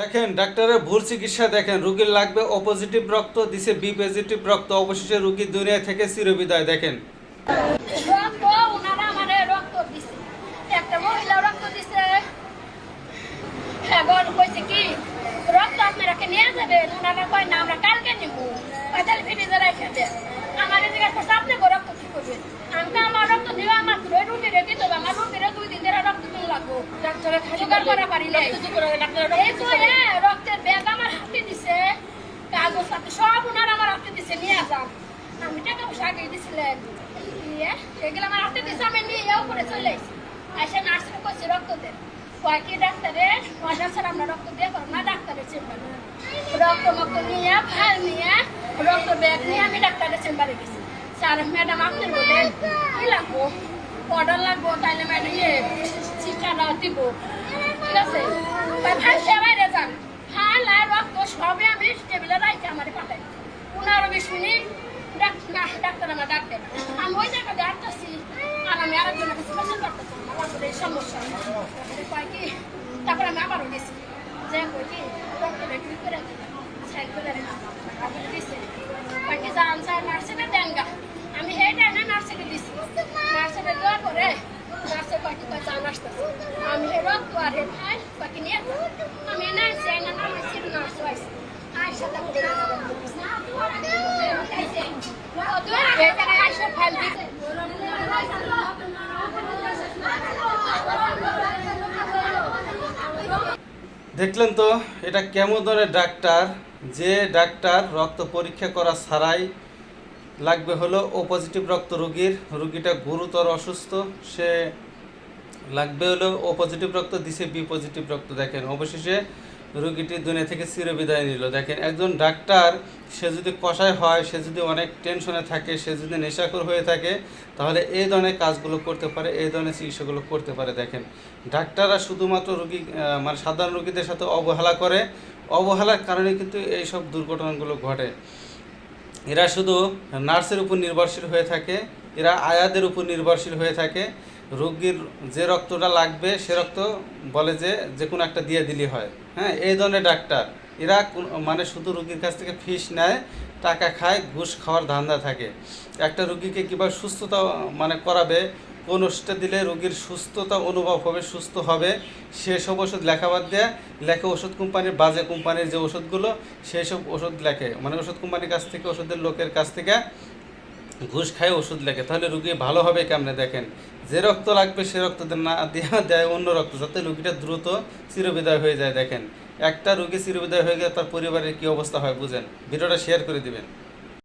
দেখেন ডাক্তারের ভুল চিকিৎসা দেখেন রুগীর লাগবে ও পজিটিভ রক্ত দিছে বি পজিটিভ রক্ত অবশেষে রুগী দুনিয়া থেকে চিরবিদায় দেখেন। রক্ত ওনারা আমারে রক্ত দিছে। একটা মহিলা রক্ত দিছে। এখন কইছে কি রক্ত আপনারাকে নিয়ে যাবেন? ওনারা কয় না আমরা কালকে নিব। তাহলে ফ্রিজে রেখে দেন। আমার জিজ্ঞাসা করছে আপনি রক্ত কি করবেন? আমি আমার রক্ত দিবা আমার তো রুটিরে দিতে হবে। আমার রুটিরে দুই দিন ধরে রক্ত দিন লাগবো। জোগাড় করা পারি এই তো হ্যাঁ রক্তের ব্যাগ আমার হাতে দিছে কাগজ সাথে সব ওনারা আমার হাতে দিছে নিয়ে যান আমি টাকা পয়সা আগে দিছিলেন দিয়ে আমার হাতে দিছে, আমি নিয়ে করে চলে এসেছি। এসে নার্সিং করছি রক্ত দেন কয় কি ডাক্তারে? পয়সা ছাড়া আমরা রক্ত দিয়ে পারব না, ডাক্তারের চেম্বারে রক্ত মক্ত নিয়ে ফাইল নিয়ে, রক্ত ব্যাগ নিয়ে আমি ডাক্তারের চেম্বারে গেছি। স্যার, ম্যাডাম, আপনি বলেন, কি লাগবো? অর্ডার লাগবো, তাইলে ম্যাডাম ইয়ে চিঠাটা দিব। ঠিক আছে? ভাই সে বাইরে যান। হ্যাঁ লাই রক্ত সবে আমি টেবিলে রাইতে আমার পাঠাই। বিশ মিনিট ডাক- না, ডাক্তার আমার ডাক দেন আমি ওই জায়গাতে আসতেছি আর আমি আরেকজনের কাছে মেসেজ করতেছি আমার আসলে সমস্যা কয় কি তারপরে আমি আবারও গেছি। যে কই কি ডক্টরে কি করে সাইড করে রেখে আমি কয় কি যান স্যার নার্সিংয়ে দেন গা আমি এই টাইমে নার্সিংয়ে দিছি। নার্সিংয়ে দেওয়ার পরে নার্সে কয় কি কয় যান আমি হে রক্ত আর হে ফাইল নিয়ে আমি এনে আনছি এনে নামে সিট নার্স আইছি। আয়সা তারপরে আয়সা ফাইল দিছে দেখলেন তো, এটা কেমন ধরনের ডাক্তার? যে ডাক্তার রক্ত পরীক্ষা করা ছাড়াই লাগবে হলো ও পজিটিভ রক্ত রোগীর। রুগীটা গুরুতর অসুস্থ, সে লাগবে হলো ও পজিটিভ রক্ত, দিছে বি পজিটিভ রক্ত। দেখেন, অবশেষে রুগীটি দুনিয়া থেকে চিরবিদায় নিল। দেখেন, একজন ডাক্তার, সে যদি কষায় হয়, সে যদি অনেক টেনশনে থাকে, সে যদি নেশাখোর হয়ে থাকে, তাহলে এই ধরনের কাজগুলো করতে পারে, এই ধরনের চিকিৎসাগুলো করতে পারে। দেখেন, ডাক্তাররা শুধুমাত্র রুগী মানে সাধারণ রুগীদের সাথে অবহেলা করে। অবহেলার কারণে কিন্তু এইসব দুর্ঘটনাগুলো ঘটে। এরা শুধু নার্সের উপর নির্ভরশীল হয়ে থাকে, এরা আয়াদের উপর নির্ভরশীল হয়ে থাকে। রোগীর যে রক্তটা লাগবে, সে রক্ত বলে যে যে কোনো একটা দিয়ে দিলেই হয়। হ্যাঁ এই ধরনের ডাক্তার। এরা মানে শুধু রুগীর কাছ থেকে ফিস নেয়, টাকা খায়, ঘুষ খাওয়ার ধান্দা থাকে। একটা রুগীকে কীভাবে সুস্থতা মানে করাবে, কোন ওষুধটা দিলে রোগীর সুস্থতা অনুভব হবে, সুস্থ হবে সেসব ওষুধ লেখাবাদ দেয়, লেখে ওষুধ কোম্পানির, বাজে কোম্পানির যে ওষুধগুলো সেই সব ওষুধ লেখে। মানে ওষুধ কোম্পানির কাছ থেকে, ওষুধের লোকের কাছ থেকে ঘুষ খায়, ওষুধ লাগে তাহলে রুগী ভালো হবে কেমনে দেখেন? যে রক্ত লাগবে সে রক্ত না দেওয়া দেয় অন্য রক্ত, যাতে রুগীটা দ্রুত চিরবিদায় হয়ে যায়। দেখেন, একটা রুগী চিরবিদায় হয়ে গেলে তার পরিবারের কি অবস্থা হয় বুঝেন? ভিডিওটা শেয়ার করে দিবেন।